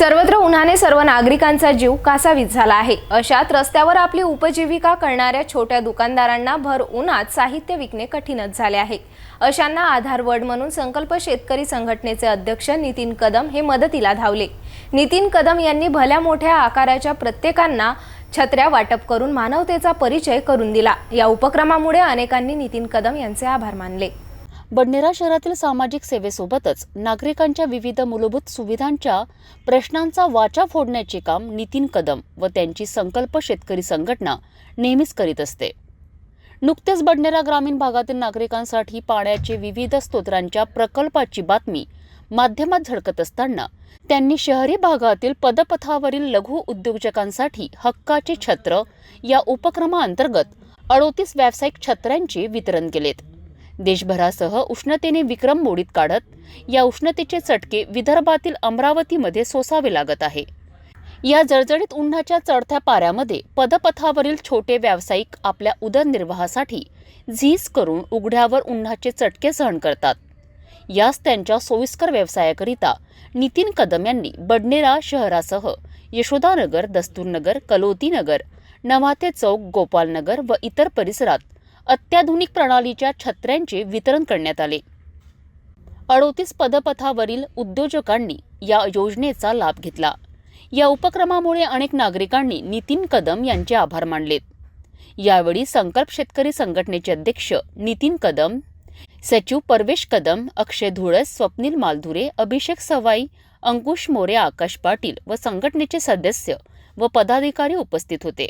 सर्वत्र उन्हाने सर्व नागरिकांचा जीव कासावीस झाला आहे. अशात रस्त्यावर आपली उपजीविका करणाऱ्या छोट्या दुकानदारांना भर उन्हात साहित्य विकणे कठीणच झाले आहे. अशांना आधारवड म्हणून संकल्प शेतकरी संघटनेचे अध्यक्ष नितीन कदम हे मदतीला धावले. नितीन कदम यांनी भल्या मोठ्या आकाराच्या प्रत्येकांना छत्र्या वाटप करून मानवतेचा परिचय करून दिला. या उपक्रमामुळे अनेकांनी नितीन कदम यांचे आभार मानले. बडनेरा शहरातील सामाजिक सेवेसोबतच नागरिकांच्या विविध मूलभूत सुविधांच्या प्रश्नांचा वाचा फोडण्याचे काम नितीन कदम व त्यांची संकल्प शेतकरी संघटना नेहमीच करीत असते. नुकतेच बडनेरा ग्रामीण भागातील नागरिकांसाठी पाण्याचे विविध स्तोत्रांच्या प्रकल्पाची बातमी माध्यमात झळकत असताना त्यांनी शहरी भागातील पदपथावरील लघु उद्योजकांसाठी हक्काचे छत्र या उपक्रमाअंतर्गत अडोतीस व्यावसायिक छत्र्यांचे वितरण केलेत. देशभरासह उष्णतेने विक्रम मोडीत काढत या उष्णतेचे चटके विदर्भातील अमरावतीमध्ये सोसावे लागत आहे. या जळजळीत उन्हाच्या चढत्या पाऱ्यामध्ये पदपथावरील छोटे व्यावसायिक आपल्या उदरनिर्वाहासाठी झीज करून उघड्यावर उन्हाचे चटके सहन करतात. यास त्यांच्या सोयीस्कर व्यवसायाकरिता नितीन कदम यांनी बडनेरा शहरासह यशोदानगर दस्तूरनगर कलोतीनगर नवाते चौक गोपालनगर व इतर परिसरात अत्याधुनिक प्रणालीच्या छत्र्यांचे वितरण करण्यात आले. अडोतीस पदपथावरील उद्योजकांनी या योजनेचा लाभ घेतला. या उपक्रमामुळे अनेक नागरिकांनी नितीन कदम यांचे आभार मानलेत. यावेळी संकल्प शेतकरी संघटनेचे अध्यक्ष नितीन कदम सचिव परवेश कदम अक्षय धुळस स्वप्नील मालधुरे अभिषेक सवाई अंकुश मोरे आकाश पाटील व संघटनेचे सदस्य व पदाधिकारी उपस्थित होते.